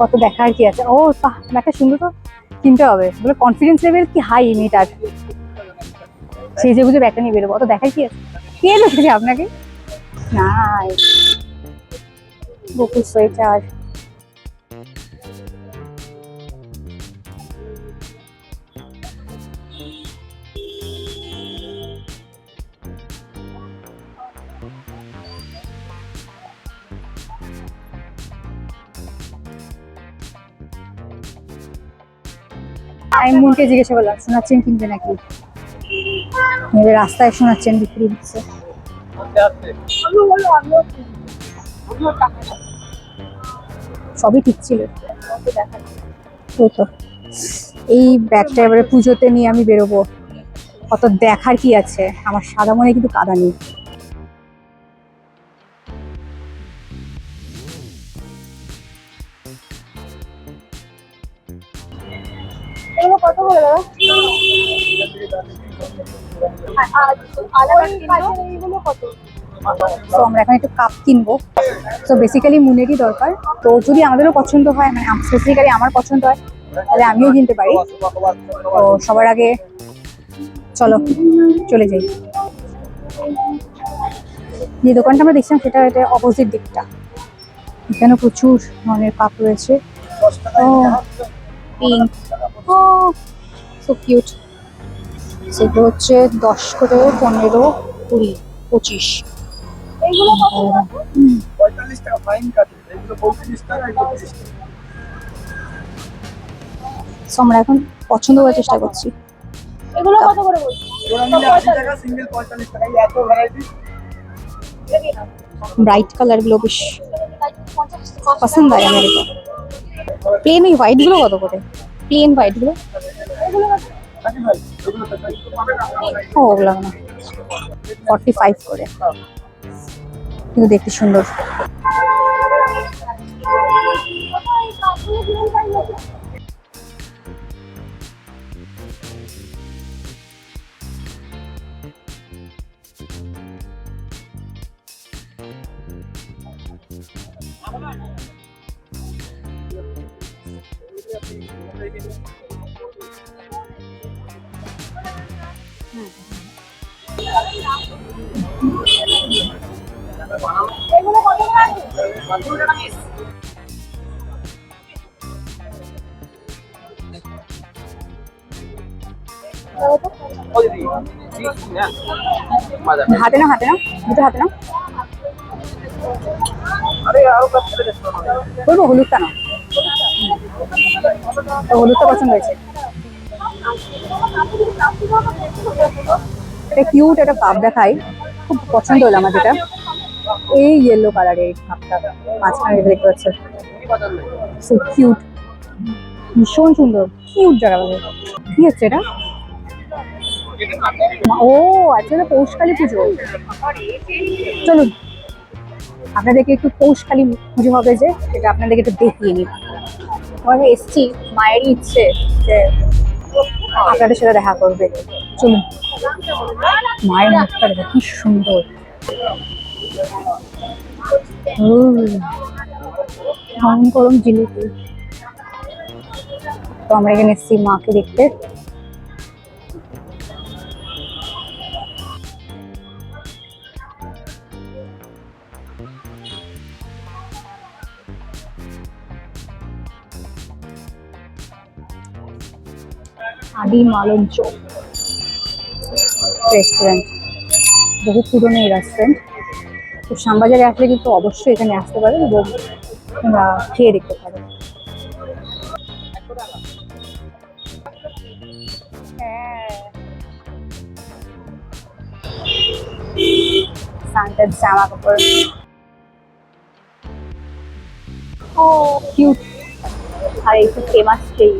কত দেখার কি আছে? ও ব্যাগটা সুন্দর তো কিনতে হবে। বলে কনফিডেন্স লেভেল কি হাই মেয়েটার? সেই যে বুঝে ব্যাগটা নিয়ে বেরোবো। অত দেখার কি আছে? কে এলো আপনাকে? নাই বকুল সোয়েটার। আমি মুনকে জিজ্ঞাসা করলাম শোনাচ্ছেন কিনবে নাকি? এবার রাস্তায় শোনাচ্ছেন বিক্রি হচ্ছে। সবই ঠিক ছিল। এই ব্যাগটা এবারে পুজোতে নিয়ে আমি বেরোবো। অত দেখার কি আছে? আমার সাদা মনে কিন্তু কাদা নেই। এগুলো কত করে দাদা? কত? তো আমরা এখন একটু কাপ কিনবো। তো বেসিক্যালি মুনেরই দরকার। তো যদি আমাদেরও পছন্দ হয় মানে স্পেসিফিক্যালি আমার পছন্দ হয় তাহলে আমিও কিনতে পারি। তো সবার আগে চলো চলে যাই। যে দোকানটা আমরা দেখছিলাম সেটা এটা অপোজিট দিকটা। এখানে প্রচুর ধরনের কাপ রয়েছে। ও পিঙ্ক ও সো কিউট সেগুলো হচ্ছে দশ করে পনেরো কুড়ি পঁচিশ। এইগুলো পঁয়তাল্লিশ টাকা ফাইন কাটে এগুলো পঁয়ত্রিশ টাকা এগুলো তিরিশ টাকা So, আমরা এখন পছন্দ করার চেষ্টা করছি। এগুলো কত করে বলছি? জোড়া নিলে আশি টাকা সিঙ্গেল পঁয়তাল্লিশ টাকা এত ভ্যারাইটি ব্রাইট কালারগুলো বেশ পছন্দ হয় আমার প্লেন ওই হোয়াইটগুলো কত করে? প্লেন হোয়াইটগুলো। ওগুলো না। ফর্টি ফাইভ করে। কিন্তু দেখতে সুন্দর। হাতে না হাতে না দুটো হাতে না বলব হলুদটা না হলুদটা পছন্দ হয়েছে। এটা কিউট একটা কাপ দেখায়। খুব পছন্দ হলো আমার যেটা। এই ইয়েলো কালারের কাপটা মাঝখানে যেটা দেখতে পাচ্ছেন। সো কিউট ভীষণ সুন্দর। কিউট জায়গা মানে। কি হচ্ছে এটা? ও আচ্ছা এটা পৌষকালী পুজো। চলুন। আপনাদেরকে একটু পৌষকালী পুজো হবে যে, সেটা আপনাদেরকে একটু দেখিয়ে নিই। আমরা এসছি, মায়েরই ইচ্ছে যে আপনাদের সাথে দেখা করবে। চলুন। মায়ের মুখটা কি সুন্দর। গরম গরম জিলিপি। তো আমরা এখানে এসছি মাকে দেখতে। আদি মালঞ্চ রেস্টুরেন্ট বহু পুরনো এই রেস্টুরেন্ট তো শ্যামবাজারে আসলে কিন্তু অবশ্যই এখানে আসতে পারেন এবং খেয়ে দেখতে পারো। সান্টার জামা কাপড়। ও কিউট আর এই তো ফেমাস সেই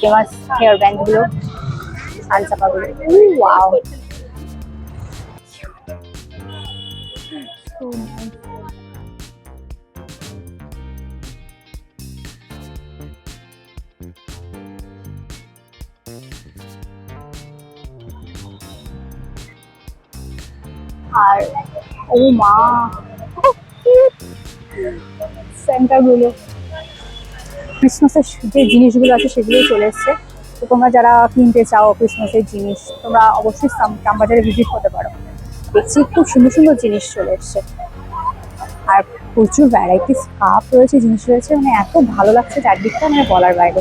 ফেমাস হেয়ার ব্যান্ড গুলো সানচাপাগুলো ওয়াও So nice. আর ও মা সেন্টারগুলো ক্রিসমাসের যে জিনিসগুলো আছে সেগুলো চলে এসছে তো তোমরা যারা কিনতে চাও ক্রিসমাসের জিনিস, তোমরা অবশ্যই শ্যামবাজারে ভিজিট করতে পারো। দেখছি খুব সুন্দর সুন্দর জিনিস চলে এসছে। আর প্রচুর ভ্যারাইটিস কাপ রয়েছে, জিনিস রয়েছে। মানে এত ভালো লাগছে চারদিকটা মানে বলার বাইরে।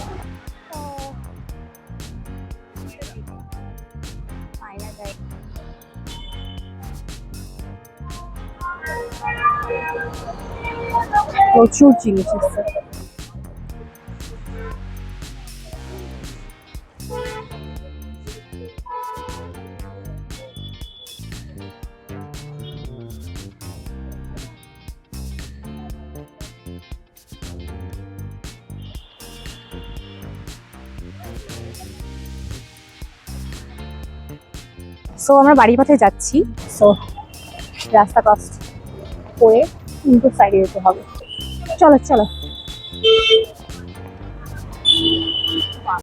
প্রচুর জিনিস এসছে। সো আমরা বাড়ির পথে যাচ্ছি। সো রাস্তা ক্রস করে ইনপুট সাইডে যেতে হবে। চলো চলো।